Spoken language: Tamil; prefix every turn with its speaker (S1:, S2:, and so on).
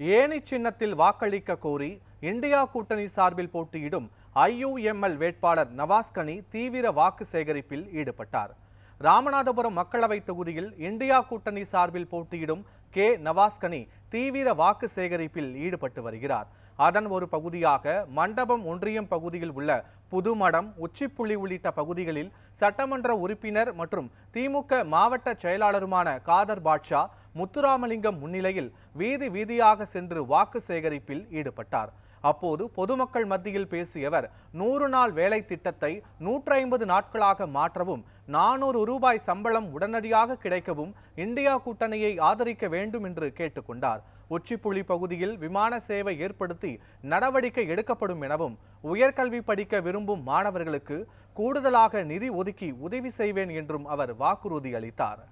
S1: ஏனி சின்னத்தில் வாக்களிக்க கோரி இந்தியா கூட்டணி சார்பில் போட்டியிடும் ஐயுஎம்எல் வேட்பாளர் நவாஸ்கனி தீவிர வாக்கு சேகரிப்பில் ஈடுபட்டார். ராமநாதபுரம் மக்களவைத் தொகுதியில் இந்தியா கூட்டணி சார்பில் போட்டியிடும் கே நவாஸ்கனி தீவிர வாக்கு சேகரிப்பில் ஈடுபட்டு வருகிறார். அதன் ஒரு பகுதியாக மண்டபம் ஒன்றியம் பகுதியில் உள்ள புதுமடம் உச்சிப்புள்ளி உள்ளிட்ட பகுதிகளில் சட்டமன்ற உறுப்பினர் மற்றும் திமுக மாவட்ட செயலாளருமான காதர் பாட்ஷா முத்துராமலிங்கம் முன்னிலையில் வீதி வீதியாக சென்று வாக்கு சேகரிப்பில் ஈடுபட்டார். அப்போது பொதுமக்கள் மத்தியில் பேசியவர் நூறு நாள் வேலை திட்டத்தை நூற்றி ஐம்பது நாட்களாக மாற்றவும் நானூறு ரூபாய் சம்பளம் உடனடியாக கிடைக்கவும் இந்தியா கூட்டணியை ஆதரிக்க வேண்டும் என்று கேட்டுக்கொண்டார். உச்சிப்புலி பகுதியில் விமான சேவை ஏற்படுத்தி நடவடிக்கை எடுக்கப்படும் எனவும் உயர்கல்வி படிக்க விரும்பும் மாணவர்களுக்கு கூடுதலாக நிதி ஒதுக்கி உதவி செய்வேன் என்றும் அவர் வாக்குறுதி அளித்தார்.